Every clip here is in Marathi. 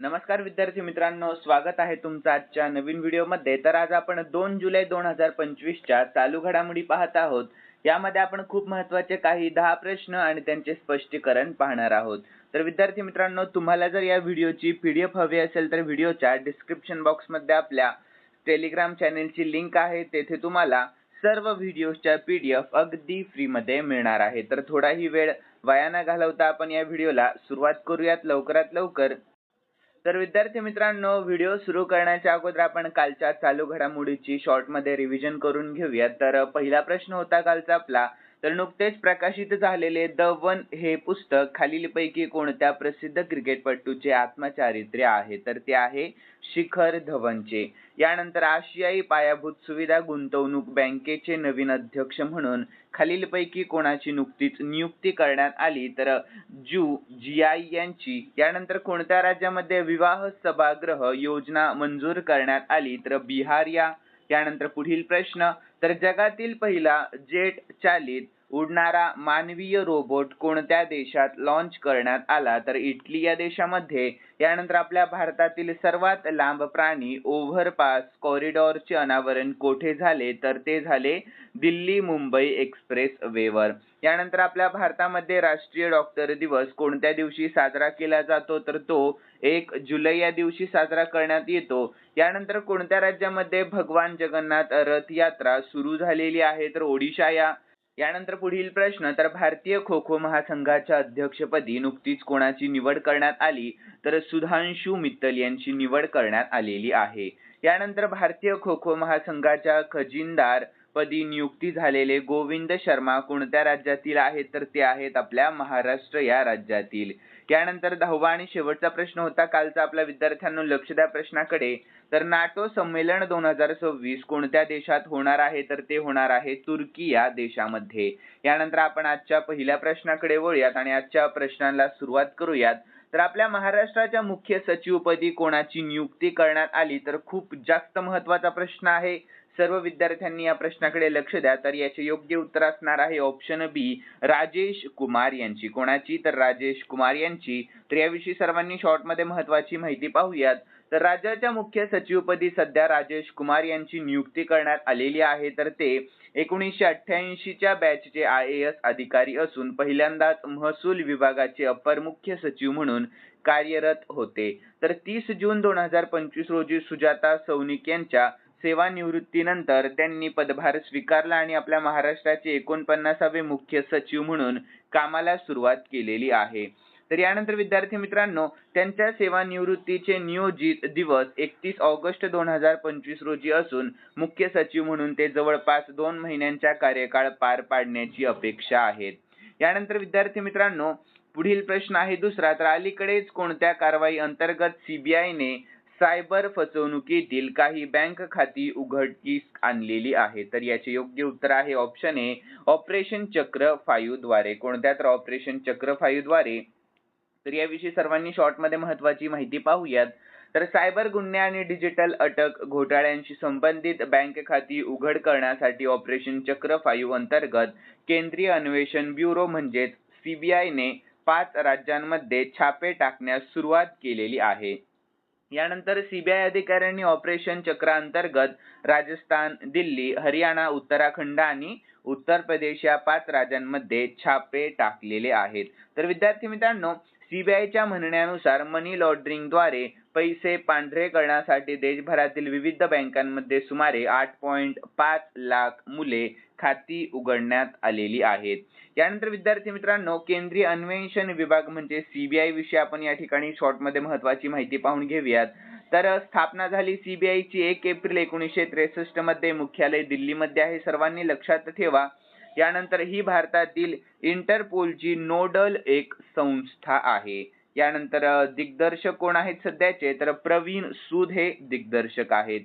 नमस्कार विद्यार्थी मित्रांनो स्वागत आहे तुमचं आजच्या नवीन व्हिडिओमध्ये. तर आज आपण दोन जुलै दोन हजार पंचवीसच्या चालू घडामोडी पाहत आहोत. यामध्ये आपण खूप महत्त्वाचे काही दहा प्रश्न आणि त्यांचे स्पष्टीकरण पाहणार आहोत. तर विद्यार्थी मित्रांनो तुम्हाला जर या व्हिडिओची पी डी एफ हवी असेल तर व्हिडिओच्या डिस्क्रिप्शन बॉक्समध्ये आपल्या टेलिग्राम चॅनेलची लिंक आहे. तेथे तुम्हाला सर्व व्हिडिओच्या एफ अगदी फ्रीमध्ये मिळणार आहे. तर थोडाही वेळ वाया न घालवता आपण या व्हिडिओला सुरुवात करूयात. लवकरात लवकर तर विद्यार्थी मित्रांनो व्हिडिओ सुरू करण्याच्या अगोदर आपण कालच्या चालू घडामोडीची शॉर्टमध्ये रिव्हिजन करून घेऊयात. तर पहिला प्रश्न होता कालचा आपला तर नुकतेच प्रकाशित झालेले द वन हे पुस्तक खालीलपैकी कोणत्या प्रसिद्ध क्रिकेटपटूचे आत्मचारित्र्य आहे? तर ते आहे शिखर धवनचे. यानंतर आशियाई पायाभूत सुविधा गुंतवणूक बँकेचे नवीन अध्यक्ष म्हणून खालीलपैकी कोणाची नुकतीच नियुक्ती करण्यात आली? तर जू जियाई यांची. यानंतर कोणत्या राज्यामध्ये विवाह सभागृह योजना मंजूर करण्यात आली? तर बिहार या. यानंतर पुढील प्रश्न तर जगातील पहिला जेट चालित उडणारा मानवीय रोबोट कोणत्या देशात लॉन्च करण्यात आला? तर इटली या देशामध्ये यानंतर आपल्या भारतातील सर्वात लांब प्राणी ओव्हरपास कॉरिडॉरचे अनावरण कोठे झाले? तर ते झाले दिल्ली मुंबई एक्सप्रेस वेवर यानंतर आपल्या भारतामध्ये राष्ट्रीय डॉक्टर दिवस कोणत्या दिवशी साजरा केला जातो? तर तो एक जुलै या दिवशी साजरा करण्यात येतो. यानंतर कोणत्या राज्यामध्ये भगवान जगन्नाथ रथ यात्रा सुरू झालेली आहे? तर ओडिशा या यानंतर पुढील प्रश्न तर भारतीय खो खो महासंघाच्या अध्यक्षपदी नुकतीच कोणाची निवड करण्यात आली? तर सुधांशु मित्तल यांची निवड करण्यात आलेली आहे. यानंतर भारतीय खो खो महासंघाच्या खजिनदार पदी नियुक्ती झालेले गोविंद शर्मा कोणत्या राज्यातील आहेत? तर ते आहेत आपल्या महाराष्ट्र या राज्यातील. यानंतर दहावा आणि शेवटचा प्रश्न होता. कालचा आपल्या विद्यार्थ्यांना लक्ष द्या प्रश्नाकडे. तर नाटो संमेलन दोन हजार सव्वीस कोणत्या देशात होणार आहे? तर ते होणार आहे तुर्की या देशामध्ये. यानंतर आपण आजच्या पहिल्या प्रश्नाकडे वळूयात आणि आजच्या प्रश्नाला सुरुवात करूयात. तर आपल्या महाराष्ट्राच्या मुख्य सचिवपदी कोणाची नियुक्ती करण्यात आली? तर खूप जास्त महत्त्वाचा प्रश्न आहे. सर्व विद्यार्थ्यांनी या प्रश्नाकडे लक्ष द्या तर याचे योग्य उत्तर असणार आहे ऑप्शन बी राजेश कुमार यांची. कोणाची? तर राजेश कुमार यांची. तर याविषयी सर्वांनी शॉर्टमध्ये महत्वाची माहिती पाहूयात. तर राज्याच्या मुख्य सचिवपदी सध्या राजेश कुमार यांची नियुक्ती करण्यात आलेली आहे. तर ते एकोणीसशे अठ्ठ्याऐंशीच्या बॅचचे आय ए एस अधिकारी असून पहिल्यांदाच महसूल विभागाचे अपर मुख्य सचिव म्हणून कार्यरत होते. तर तीस जून दोन हजार पंचवीस रोजी सुजाता सौनिक यांच्या सेवानिवृत्तीनंतर त्यांनी पदभार स्वीकारला आणि आपल्या महाराष्ट्राचे एकोणपन्नासावे मुख्य सचिव म्हणून कामाला सुरुवात केलेली आहे. तर यानंतर विद्यार्थी मित्रांनो त्यांच्या सेवानिवृत्तीचे नियोजित दिवस एकतीस ऑगस्ट दोन हजार पंचवीस रोजी असून मुख्य सचिव म्हणून ते जवळपास दोन महिन्यांच्या कार्यकाळ पार पाडण्याची अपेक्षा आहेत. यानंतर विद्यार्थी मित्रांनो पुढील प्रश्न आहे दुसरा तर अलीकडेच कोणत्या कारवाई अंतर्गत सीबीआयने सायबर फसवणुकीतील काही बँक खाती उघडकीस आणलेली आहे. तर याचे योग्य उत्तर आहे ऑप्शन ए ऑपरेशन चक्र फाईव्हद्वारे कोणत्या तर ऑपरेशन चक्र फाईव्हद्वारे तर याविषयी सर्वांनी शॉर्टमध्ये महत्वाची माहिती पाहूयात. तर सायबर गुन्हे आणि डिजिटल अटक घोटाळ्यांशी संबंधित बँक खाती उघड करण्यासाठी ऑपरेशन चक्र फायू अंतर्गत केंद्रीय अन्वेषण ब्युरो म्हणजेच सीबीआयने पाच राज्यांमध्ये छापे टाकण्यास सुरुवात केलेली आहे. यानंतर सीबीआय अधिकाऱ्यांनी ऑपरेशन चक्र अंतर्गत राजस्थान दिल्ली हरियाणा उत्तराखंड आणि उत्तर प्रदेश या पाच राज्यांमध्ये छापे टाकलेले आहेत. तर विद्यार्थी मित्रांनो सीबीआयच्या म्हणण्यानुसार मनी लॉन्ड्रिंगद्वारे पैसे पांढरे करण्यासाठी देशभरातील विविध बँकांमध्ये सुमारे आठ पॉईंट पाच लाख मुले खाती उघडण्यात आलेली आहेत. यानंतर विद्यार्थी मित्रांनो केंद्रीय अन्वेषण विभाग म्हणजे सीबीआय विषयी आपण या ठिकाणी शॉर्टमध्ये महत्त्वाची महत्वाची माहिती पाहून घेऊयात. तर स्थापना झाली सीबीआयची एक एप्रिल एकोणीसशे त्रेसष्टमध्ये मुख्यालय दिल्लीमध्ये आहे. सर्वांनी लक्षात ठेवा यानंतर ही भारतातील इंटरपोलची नोडल एक संस्था आहे. यानंतर दिग्दर्शक कोण आहेत सध्याचे? तर प्रवीण सूद हे दिग्दर्शक आहेत.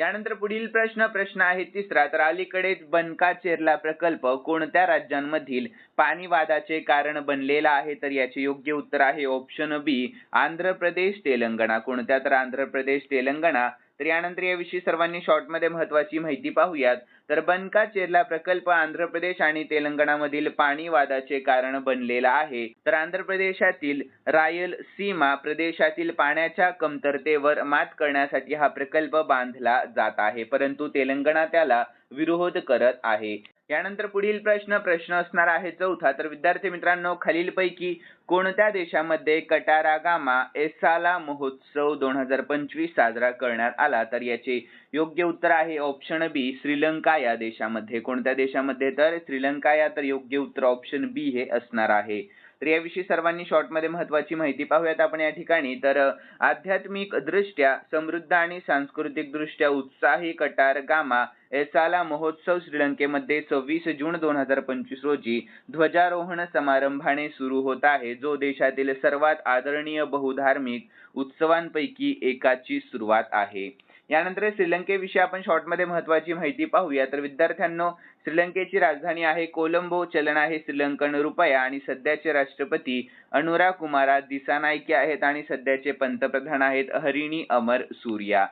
यानंतर पुढील प्रश्न प्रश्न आहे तिसरा. तर अलीकडेच बनका चेरला प्रकल्प कोणत्या राज्यांमधील पाणी वादाचे कारण बनलेला आहे? तर याचे योग्य उत्तर आहे ऑप्शन बी आंध्र प्रदेश तेलंगणा. कोणत्या? तर आंध्र प्रदेश तेलंगणा. तर यानंतर याविषयी सर्वांनी शॉर्टमध्ये महत्वाची माहिती पाहूयात. तर बनका चेरला प्रकल्प आंध्र प्रदेश आणि तेलंगणामधील पाणी वादाचे कारण बनलेला आहे. तर आंध्र प्रदेशातील रायल सीमा प्रदेशातील पाण्याच्या कमतरतेवर मात करण्यासाठी हा प्रकल्प बांधला जात आहे परंतु तेलंगणा त्याला विरोध करत आहे. यानंतर पुढील प्रश्न प्रश्न असणार आहे चौथा. तर विद्यार्थी मित्रांनो खालीलपैकी कोणत्या देशामध्ये कटारा गामा एसाला महोत्सव दोन हजार पंचवीस साजरा करण्यात आला? तर याचे योग्य उत्तर आहे ऑप्शन बी श्रीलंका या देशामध्ये. कोणत्या देशामध्ये? तर श्रीलंका या तर योग्य उत्तर ऑप्शन बी हे असणार आहे. तर याविषयी सर्वांनी शॉर्टमध्ये महत्वाची माहिती पाहूयात आपण या ठिकाणी. तर आध्यात्मिक दृष्ट्या समृद्ध आणि सांस्कृतिक दृष्ट्या उत्साही कटार गामा एसाला महोत्सव श्रीलंकेमध्ये सव्वीस जून दोन हजार पंचवीस रोजी ध्वजारोहण समारंभाने सुरू होत आहे. जो देशातील सर्वात आदरणीय बहुधार्मिक उत्सवांपैकी एकाची सुरुवात आहे. यानंतर श्रीलंकेविषयी आपण शॉर्टमध्ये महत्वाची माहिती पाहूया. तर विद्यार्थ्यांनो श्रीलंकेची राजधानी आहे कोलंबो चलन आहे श्रीलंकन रुपया आणि सध्याचे राष्ट्रपती अनुरा कुमारा दिसानायके आहेत आणि सध्याचे पंतप्रधान आहेत हरिणी अमर सूर्या.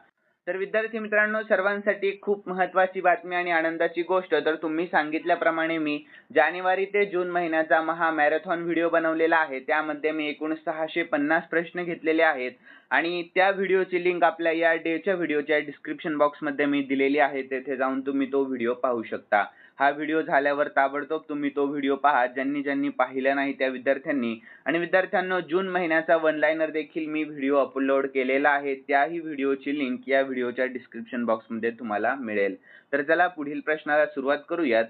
तर विद्यार्थी मित्रांनो सर्वांसाठी खूप महत्वाची बातमी आणि आनंदाची गोष्ट. तर तुम्ही सांगितल्याप्रमाणे मी जानेवारी ते जून महिन्याचा महा मॅरेथॉन व्हिडिओ बनवलेला आहे. त्यामध्ये मी एकूण सहाशे पन्नास प्रश्न घेतलेले आहेत. आणि त्या व्हिडिओची लिंक आपल्या या डेच्या व्हिडिओच्या डिस्क्रिप्शन बॉक्समध्ये मी दिलेली आहे. तेथे जाऊन तुम्ही तो व्हिडिओ पाहू शकता. हा व्हिडिओ झाल्यावर ताबडतोब तुम्ही तो व्हिडिओ पहा. ज्यांनी ज्यांनी पाहिला नाही त्या विद्यार्थ्यांनी. आणि विद्यार्थ्यांनो जून महिन्याचा वन लाईनर देखील मी व्हिडिओ अपलोड केलेला आहे. त्याही व्हिडिओची लिंक या व्हिडिओच्या डिस्क्रिप्शन बॉक्समध्ये तुम्हाला मिळेल. तर चला पुढील प्रश्नाला सुरुवात करूयात.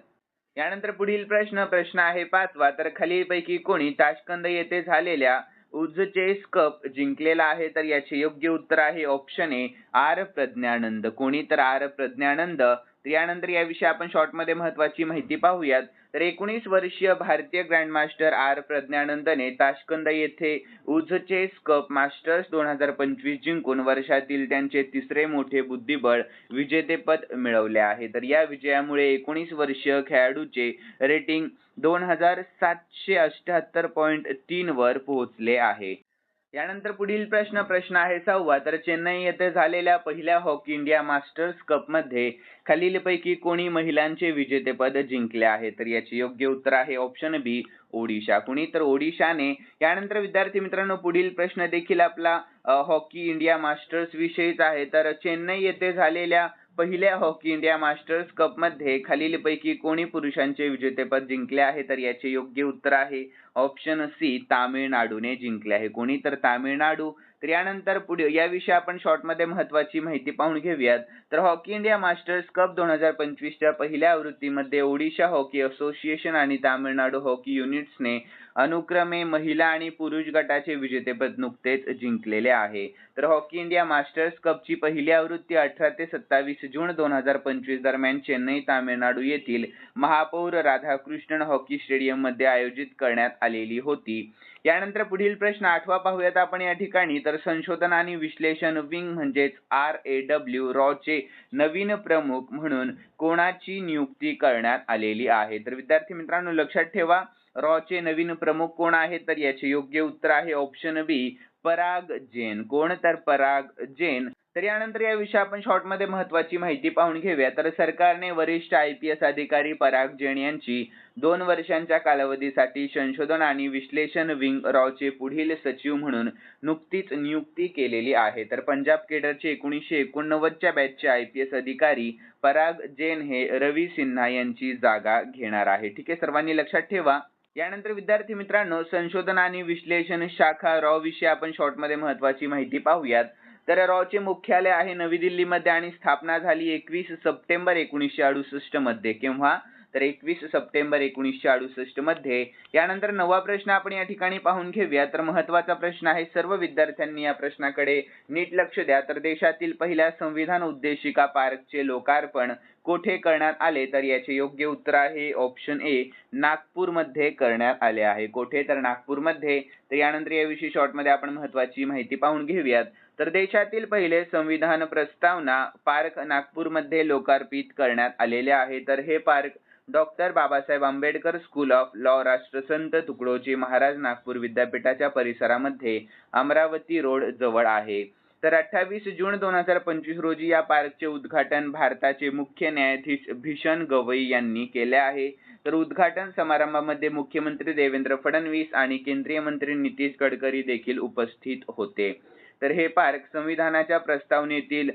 यानंतर पुढील प्रश्न प्रश्न आहे पाचवा. तर खालीलपैकी कोणी ताशकंद येथे झालेल्या उझचेस कप जिंकलेला आहे तर याचे योग्य उत्तर आहे ऑप्शन ए आर प्रज्ञानंद. कोणी तर आर प्रज्ञानंद. यानंतर याविषयी आपण शॉर्टमध्ये महत्वाची माहिती पाहूयात. तर एकोणीस वर्षीय भारतीय ग्रँडमास्टर आर प्रज्ञानंदने ताशकंद येथे उझचेस कप मास्टर्स दोन हजार पंचवीस जिंकून वर्षातील त्यांचे तिसरे मोठे बुद्धिबळ विजेतेपद मिळवले आहे. तर या विजयामुळे एकोणीस वर्षीय खेळाडूचे रेटिंग दोन हजार सातशे अठ्याहत्तर पॉईंट तीन वर पोहोचले आहे. यानंतर पुढील प्रश्न प्रश्न आहे सहावा. तर चेन्नई येथे झालेल्या पहिल्या हॉकी इंडिया मास्टर्स कपमध्ये खालीलपैकी कोणी महिलांचे विजेतेपद जिंकले आहे? तर याचे योग्य उत्तर आहे ऑप्शन बी ओडिशा. कुणी? तर ओडिशाने. यानंतर विद्यार्थी मित्रांनो पुढील प्रश्न देखील आपला हॉकी इंडिया मास्टर्स विषयीच आहे. तर चेन्नई येथे झालेल्या पहिल्या हॉकी इंडिया मास्टर्स कपमध्ये खालीलपैकी कोणी पुरुषांचे विजेतेपद जिंकले आहे तर याचे योग्य उत्तर आहे ऑप्शन सी तामिळनाडूने जिंकले आहे. कोणी? तर तामिळनाडू तर यानंतर पुढे याविषयी आपण शॉर्टमध्ये महत्वाची माहिती पाहून घेऊयात. तर हॉकी इंडिया मास्टर्स कप दोन हजार पंचवीसच्या पहिल्या आवृत्तीमध्ये ओडिशा हॉकी असोसिएशन आणि तामिळनाडू हॉकी युनिट्सने अनुक्रमे महिला आणि पुरुष गटाचे विजेतेपद नुकतेच जिंकलेले आहे. तर हॉकी इंडिया मास्टर्स कपची पहिली आवृत्ती अठरा ते सत्तावीस जून दोन हजार पंचवीस दरम्यान चेन्नई तामिळनाडू येथील महापौर राधाकृष्णन हॉकी स्टेडियममध्ये आयोजित करण्यात आलेली होती. यानंतर पुढील प्रश्न आठवा पाहूयात आपण या ठिकाणी. तर संशोधन आणि विश्लेषण विंग म्हणजेच आर ए डब्ल्यू रॉचे नवीन प्रमुख म्हणून कोणाची नियुक्ती करण्यात आलेली आहे? तर विद्यार्थी मित्रांनो लक्षात ठेवा रॉ चे नवीन प्रमुख कोण आहेत? तर याचे योग्य उत्तर आहे ऑप्शन बी पराग जैन. कोण? तर पराग जैन. तर यानंतर याविषयी आपण शॉर्टमध्ये महत्वाची माहिती पाहून घेऊया. तर सरकारने वरिष्ठ आय पी एस अधिकारी पराग जैन यांची दोन वर्षांच्या कालावधीसाठी संशोधन आणि विश्लेषण विंग रॉचे पुढील सचिव म्हणून नुकतीच नियुक्ती केलेली आहे. तर पंजाब केडरचे एकोणीसशे एकोणनव्वदच्या बॅचचे आय पी एस अधिकारी पराग जैन हे रवी सिन्हा यांची जागा घेणार आहे. ठीक आहे सर्वांनी लक्षात ठेवा. यानंतर विद्यार्थी मित्रांनो संशोधन आणि विश्लेषण शाखा रॉ विषयी आपण शॉर्टमध्ये महत्वाची माहिती पाहूयात. तर रॉचे मुख्यालय आहे नवी दिल्लीमध्ये आणि स्थापना झाली एकवीस सप्टेंबर एकोणीसशे अडुसष्टमध्ये. केव्हा? तर एकवीस सप्टेंबर एकोणीसशे अडुसष्टमध्ये. यानंतर नवा प्रश्न आपण या ठिकाणी पाहून घेऊया. तर महत्त्वाचा प्रश्न आहे सर्व विद्यार्थ्यांनी या प्रश्नाकडे नीट लक्ष द्या. तर देशातील पहिल्या संविधान उद्देशिका पार्कचे लोकार्पण कोठे करण्यात आले? तर याचे योग्य उत्तर आहे ऑप्शन ए नागपूरमध्ये करण्यात आले आहे. कोठे? तर नागपूरमध्ये. तर यानंतर याविषयी शॉर्टमध्ये आपण महत्वाची माहिती पाहून घेऊयात. तर देशातील पहिले संविधान प्रस्तावना पार्क नागपूरमध्ये लोकार्पित करण्यात आलेले आहे. तर हे park doctor Babasaheb Ambedkar school of law राष्ट्रसंत तुकडोजी महाराज नागपूर विद्यापीठाच्या परिसरामध्ये अमरावती रोड जवळ आहे. तर अठ्ठावीस जून दोन हजार पंचवीस रोजी या पार्कचे उद्घाटन भारताचे मुख्य न्यायाधीश भीषण गवई यांनी केले आहे. तर उद्घाटन समारंभामध्ये मुख्यमंत्री देवेंद्र फडणवीस आणि केंद्रीय मंत्री नितीश गडकरी देखील उपस्थित होते. तर हे पार्क संविधानाच्या प्रस्तावनेतील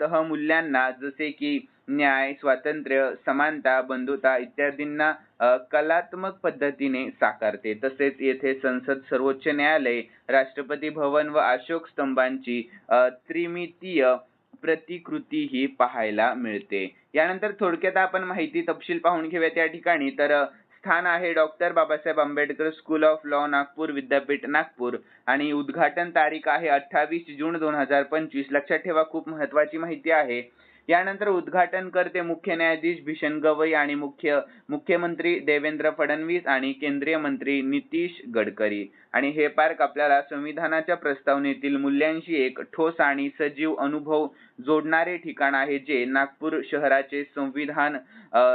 दहमूल्यांना जसे की न्याय स्वातंत्र्य समानता बंधुता इत्यादींना कलात्मक पद्धतीने साकारते. तसेच येथे संसद सर्वोच्च न्यायालय राष्ट्रपती भवन व अशोक स्तंभांची त्रिमितीय प्रतिकृती ही पाहायला मिळते. यानंतर थोडक्यात आपण माहिती तपशील पाहून घेऊयात या ठिकाणी. तर स्थान आहे doctor Babasaheb Ambedkar school of law Nagpur विद्यापीठ नागपूर. आणि उद्घाटन तारीख आहे अठ्ठावीस जून दोन हजार पंचवीस. लक्षात ठेवा खूप महत्वाची माहिती आहे. यानंतर उद्घाटन करते मुख्य न्यायाधीश भीषण गवई आणि मुख्य मुख्यमंत्री देवेंद्र फडणवीस आणि केंद्रीय मंत्री नितीश गडकरी. आणि हे पार्क आपल्याला संविधानाच्या प्रस्तावनेतील मूल्यांशी एक ठोस आणि सजीव अनुभव जोडणारे ठिकाण आहे जे नागपूर शहराचे संविधान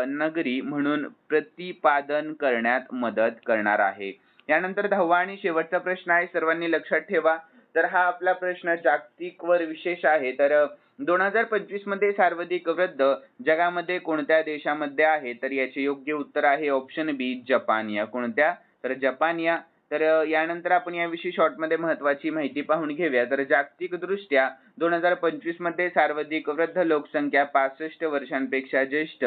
नगरी म्हणून प्रतिपादन करण्यात मदत करणार आहे. यानंतर दहावा आणि शेवटचा प्रश्न आहे सर्वांनी लक्षात ठेवा. तर हा आपला प्रश्न जागतिक वर विशेष आहे. तर दोन हजार पंचवीसमध्ये सर्वाधिक वृद्ध जगामध्ये कोणत्या देशामध्ये आहे तर याचे योग्य उत्तर आहे ऑप्शन बी जपान. या कोणत्या? तर जपान या. तर यानंतर आपण याविषयी शॉर्टमध्ये महत्वाची माहिती पाहून घेऊया. तर जागतिक दृष्ट्या दोन हजार पंचवीसमध्ये सर्वाधिक वृद्ध लोकसंख्या पासष्ट वर्षांपेक्षा ज्येष्ठ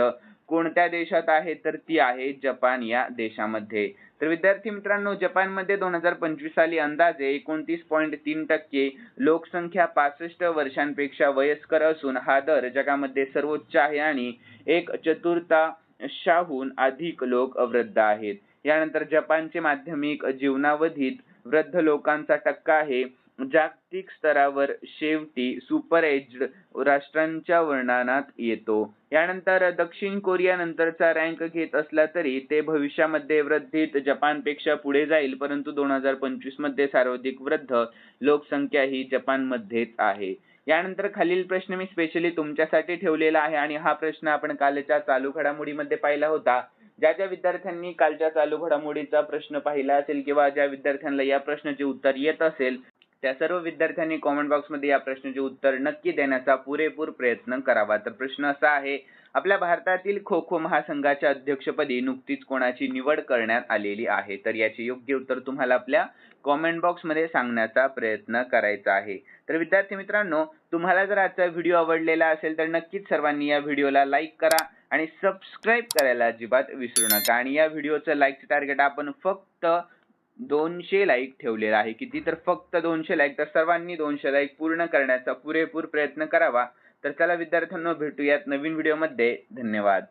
कोणत्या देशात आहे तर ती आहे जपान या देशामध्ये. तर विद्यार्थी मित्रांनो जपानमध्ये दोन हजार पंचवीस साली अंदाजे एकोणतीस पॉईंट तीन टक्के लोकसंख्या पासष्ट वर्षांपेक्षा वयस्कर असून हा दर जगामध्ये सर्वोच्च आहे आणि एक चतुर्थांशाहून अधिक लोक वृद्ध आहेत. यानंतर जपानचे माध्यमिक जीवनावधीत वृद्ध लोकांचा टक्का आहे जागतिक स्तरावर शेवटी सुपर एज राष्ट्रांच्या वर्णनात येतो. यानंतर दक्षिण कोरिया नंतरचा रँक घेत असला तरी ते भविष्यामध्ये वृद्धीत जपानपेक्षा पुढे जाईल परंतु दोन हजार पंचवीसमध्ये सर्वाधिक वृद्ध लोकसंख्या ही जपानमध्येच आहे. यानंतर खालील प्रश्न मी स्पेशली तुमच्यासाठी ठेवलेला आहे आणि हा प्रश्न आपण कालच्या चालू घडामोडीमध्ये पाहिला होता. ज्या ज्या विद्यार्थ्यांनी कालच्या चालू घडामोडीचा प्रश्न पाहिला असेल किंवा ज्या विद्यार्थ्यांना या प्रश्नाचे उत्तर येत असेल त्या सर्व विद्यार्थ्यांनी कॉमेंट बॉक्समध्ये या प्रश्नाचे उत्तर नक्की देण्याचा पुरेपूर प्रयत्न करावा. तर प्रश्न असा आहे आपल्या भारतातील खो खो महासंघाच्या अध्यक्षपदी नुकतीच कोणाची निवड करण्यात आलेली आहे? तर याचे योग्य उत्तर तुम्हाला आपल्या कॉमेंट बॉक्समध्ये सांगण्याचा प्रयत्न करायचा आहे. तर विद्यार्थी मित्रांनो तुम्हाला जर आजचा व्हिडिओ आवडलेला असेल तर नक्कीच सर्वांनी या व्हिडिओला लाईक करा आणि सबस्क्राईब करायला अजिबात विसरू नका. आणि या व्हिडिओचं लाईकचं टार्गेट आपण फक्त दोनशे लाईक ठेवलेला आहे. किती तर फक्त दोनशे लाईक तर सर्वांनी दोनशे लाईक पूर्ण करण्याचा पुरेपूर प्रयत्न करावा. तर चला विद्यार्थ्यांना भेटूयात नवीन व्हिडिओमध्ये धन्यवाद.